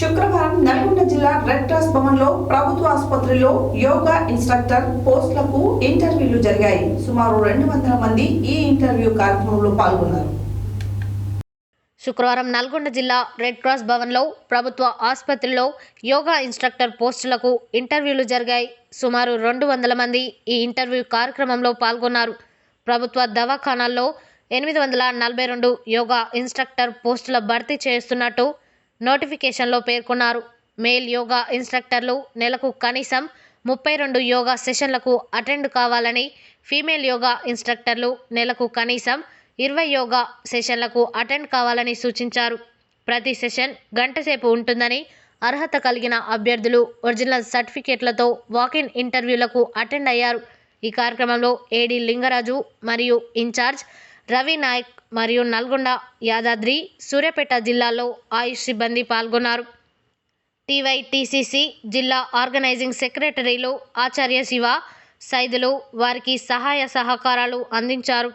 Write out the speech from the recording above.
శుక్రవారం నల్గొండ జిల్లా red cross భవన్లో ప్రభుత్వ ఆసుపత్రిలో యోగా ఇన్స్ట్రక్టర్ పోస్టులకు ఇంటర్వ్యూలు జరిగాయి. సుమారు రెండు వందల మంది ఈ ఇంటర్వ్యూ కార్యక్రమంలో పాల్గొన్నారు. శుక్రవారం నల్గొండ జిల్లా రెడ్ క్రాస్ భవన్లో ప్రభుత్వ ఆసుపత్రిలో యోగా ఇన్స్ట్రక్టర్ పోస్టులకు ఇంటర్వ్యూలు జరిగాయి. సుమారు రెండు వందల మంది ఈ ఇంటర్వ్యూ కార్యక్రమంలో పాల్గొన్నారు. ప్రభుత్వ దవాఖానాల్లో ఎనిమిది వందల నలభై రెండు యోగా ఇన్స్ట్రక్టర్ పోస్టుల భర్తీ చేస్తున్నట్టు నోటిఫికేషన్లో పేర్కొన్నారు. మేల్ యోగా ఇన్స్ట్రక్టర్లు నెలకు కనీసం ముప్పై రెండు యోగా సెషన్లకు అటెండ్ కావాలని ఫీమేల్ యోగా ఇన్స్ట్రక్టర్లు నెలకు కనీసం ఇరవై యోగా సెషన్లకు అటెండ్ కావాలని సూచించారు. ప్రతి సెషన్ గంటసేపు ఉంటుందని అర్హత కలిగిన అభ్యర్థులు ఒరిజినల్ సర్టిఫికేట్లతో వాకిన్ ఇంటర్వ్యూలకు అటెండ్ అయ్యారు. ఈ కార్యక్రమంలో ఏడి లింగరాజు మరియు ఇన్ఛార్జ్ రవి నాయక్ మరియు నల్గొండ యాదాద్రి సూర్యాపేట జిల్లాలో ఆయుష్ సిబ్బంది పాల్గొన్నారు. టీవైటీసీసీ జిల్లా ఆర్గనైజింగ్ సెక్రటరీలు ఆచార్య శివ సైదులు వారికి సహాయ సహకారాలు అందించారు.